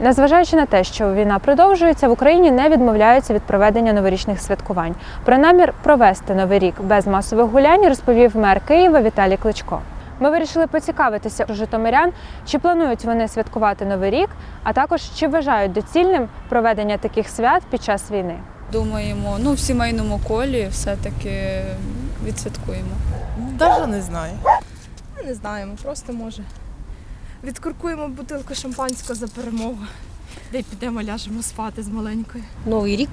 Незважаючи на те, що війна продовжується, в Україні не відмовляються від проведення новорічних святкувань. Про намір провести новий рік без масових гулянь розповів мер Києва Віталій Кличко. Ми вирішили поцікавитися у житомирян, чи планують вони святкувати новий рік, а також чи вважають доцільним проведення таких свят під час війни. Думаємо, ну в сімейному колі все-таки відсвяткуємо. Даже не знаю. Не знаємо, просто може. Відкуркуємо бутилку шампанського за перемогу. Де й підемо ляжемо спати з маленькою. Новий рік.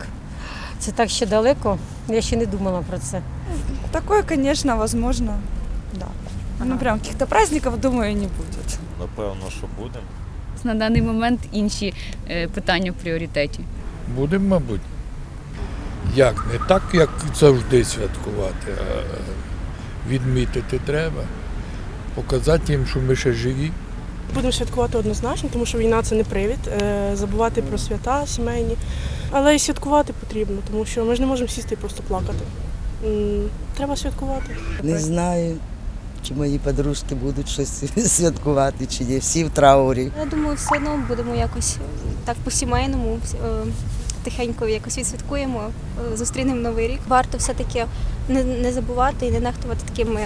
Це так ще далеко. Я ще не думала про це. Такое, конечно, возможно, да. Ну, прям каких-то праздников, думаю, не будет. Напевно, що будемо. На даний момент інші е, питання в пріоритеті. Будемо, мабуть. Як? Не так, як завжди святкувати, а відмітити треба. Показати їм, що ми ще живі. Будемо святкувати однозначно, тому що війна це не привід. е, Забувати про свята сімейні. Але і святкувати потрібно, тому що ми ж не можемо сісти і просто плакати. Треба святкувати. Не знаю, чи мої подружки будуть щось святкувати, чи ні. Всі в траурі. Я думаю, все одно будемо якось так по-сімейному, е, тихенько якось відсвяткуємо, е, зустрінемо новий рік. Варто все-таки не, забувати і не нехтувати такими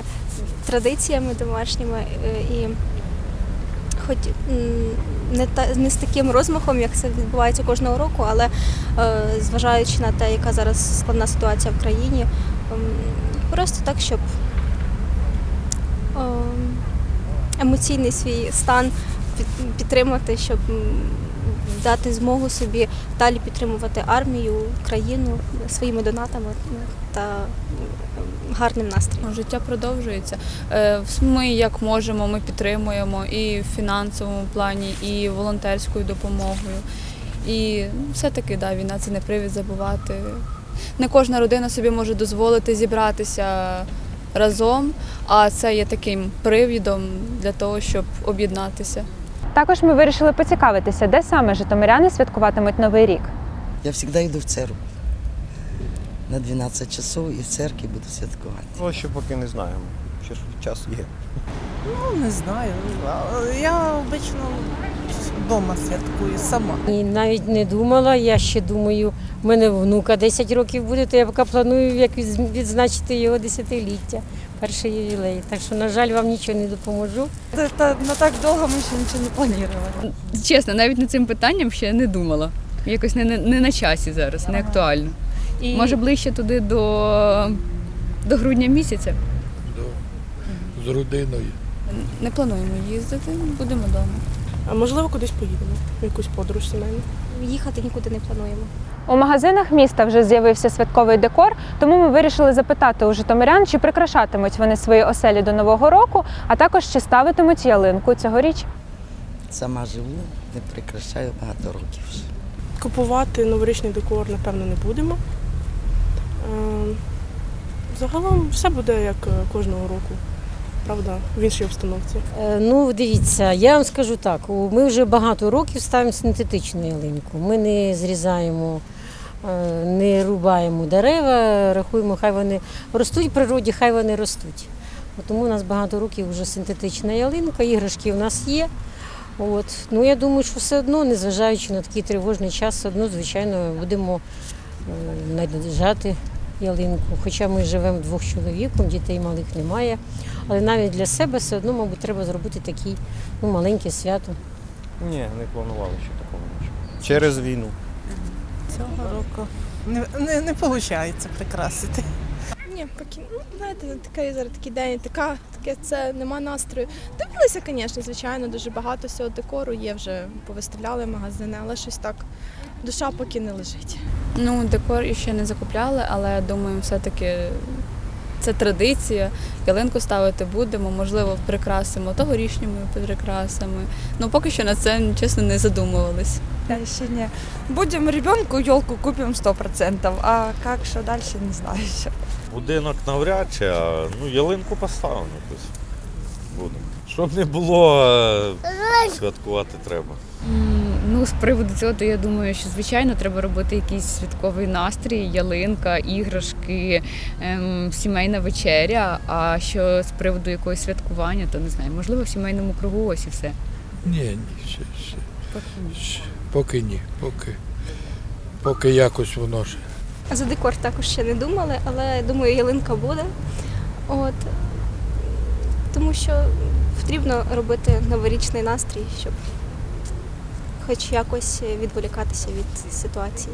традиціями домашніми. е, І хоч не, та, не з таким розмахом, як це відбувається кожного року, але е, зважаючи на те, яка зараз складна ситуація в країні, ем, просто так, щоб ем, емоційний свій стан підтримати, щоб дати змогу собі далі підтримувати армію, країну своїми донатами ну, та гарним настроєм. Життя продовжується. Е, Ми як можемо, ми підтримуємо і в фінансовому плані, і волонтерською допомогою. І все-таки да, війна це не привід забувати. Не кожна родина собі може дозволити зібратися разом, а це є таким привідом для того, щоб об'єднатися. Також ми вирішили поцікавитися, де саме житомиряни святкуватимуть новий рік. Я завжди йду в церкву. На 12 часов і в церкві буду святкувати. Ну, ще поки не знаємо. Ще ж час є. Ну, не знаю. Я обично вдома святкую сама. І навіть не думала. Я ще думаю, в мене внука 10 років буде, то я поки планую як відзначити його десятиліття, перший ювілей. Так що, на жаль, вам нічого не допоможу. Это на так довго ми ще нічого не планували. Чесно, навіть над цим питанням ще не думала. Якось не, не, не на часі зараз, не актуально. І Може ближче туди до, до грудня місяця. До, з родиною. не плануємо їздити, будемо вдома. А можливо, кудись поїдемо, в якусь подорож сімейну. Їхати нікуди не плануємо. У магазинах міста вже з'явився святковий декор, тому ми вирішили запитати у житомирян, чи прикрашатимуть вони свої оселі до нового року, а також чи ставитимуть ялинку цьогоріч. Сама живу, не прикрашаю багато років вже. Купувати новорічний декор, напевно, не будемо. Е, Загалом все буде як е, кожного року, правда, в іншій обстановці. Е, Ну, дивіться, я вам скажу так: ми вже багато років ставимо синтетичну ялинку. Ми не зрізаємо, е, не рубаємо дерева, рахуємо, хай вони ростуть в природі, хай вони ростуть. Тому у нас багато років вже синтетична ялинка, іграшки в нас є. От. Ну, я думаю, що все одно, незважаючи на такий тривожний час, все одно, звичайно, будемо е, наближати ялинку. Хоча ми живемо двох чоловіком, дітей малих немає. Але навіть для себе все одно, мабуть, треба зробити таке ну, маленьке свято. Ні, не планували ще такого нічого. Через війну. Цього року не, не, не виходить прикрасити. Ні, поки ну знаєте, такий зараз такий день, така таке це нема настрою. Дивилися, звісно, звичайно, дуже багато всього декору є вже повиставляли магазини, але щось так душа поки не лежить. Ну, декор іще не закупляли, але думаю, все-таки це традиція. Ялинку ставити будемо, можливо, прикрасимо тогорічніми прикрасами. Ну, поки що на це, чесно, не задумувались. Да, еще не. Будем ребенку елку купим 100%, а как, что дальше, не знаю еще. Будинок навряд чи, а ну, ялинку поставимо якусь. Будемо. Щоб не було, е, святкувати треба. Ну, з приводу цього, то я думаю, що звичайно треба робити якийсь святковий настрій, ялинка, іграшки, ем, сімейна вечеря. А що з приводу якогось святкування, то не знаю, можливо, в сімейному кругу ось і все. Ні, ні, ще, ще. ще. Поки ні, поки, поки якось воно ж. За декор також ще не думали, але думаю, ялинка буде. От. Тому що потрібно робити новорічний настрій, щоб хоч якось відволікатися від ситуації.